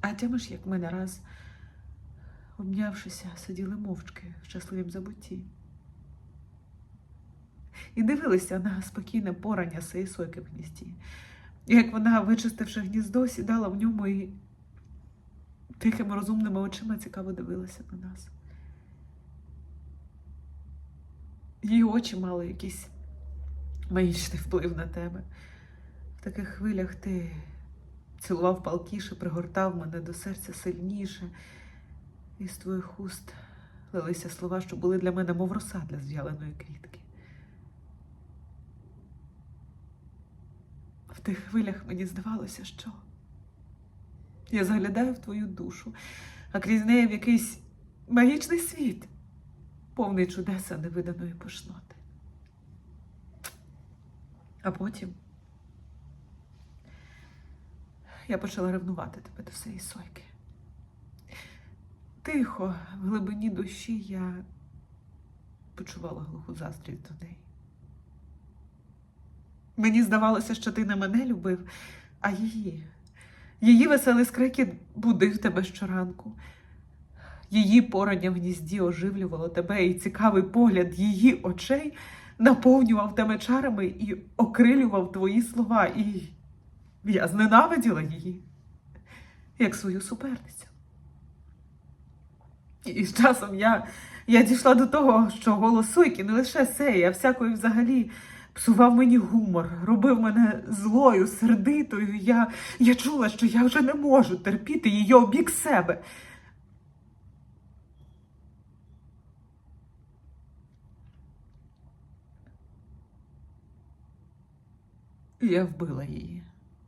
А тямиш, як ми нараз, обнявшися, сиділи мовчки в щасливім забутті. І дивилися на спокійне порання сеї сойки в гнізді. Як вона, вичистивши гніздо, сідала в ньому і тихими розумними очима цікаво дивилася на нас. Її очі мали якийсь магічний вплив на тебе. В таких хвилях ти цілував палкіше, пригортав мене до серця сильніше, і з твоїх уст лилися слова, що були для мене, мов роса для зв'яленої квітки. В тих хвилях мені здавалося, що я заглядаю в твою душу, а крізь неї в якийсь магічний світ, повний чудеса невиданої пишноти. А потім я почала ревнувати тебе до всієї сойки. Тихо, в глибині душі я почувала глуху заздрість до неї. Мені здавалося, що ти не мене любив, а її. Її веселий скрекіт будив тебе щоранку. Її порання в гнізді оживлювало тебе, і цікавий погляд її очей наповнював тебе чарами і окрилював твої слова. І я зненавиділа її, як свою суперницю. І з часом я, я дійшла до того, що голос Сойки не лише сеї, а всякої взагалі псував мені гумор, робив мене злою, сердитою. Я, я чула, що я вже не можу терпіти її обік себе. Я вбила її.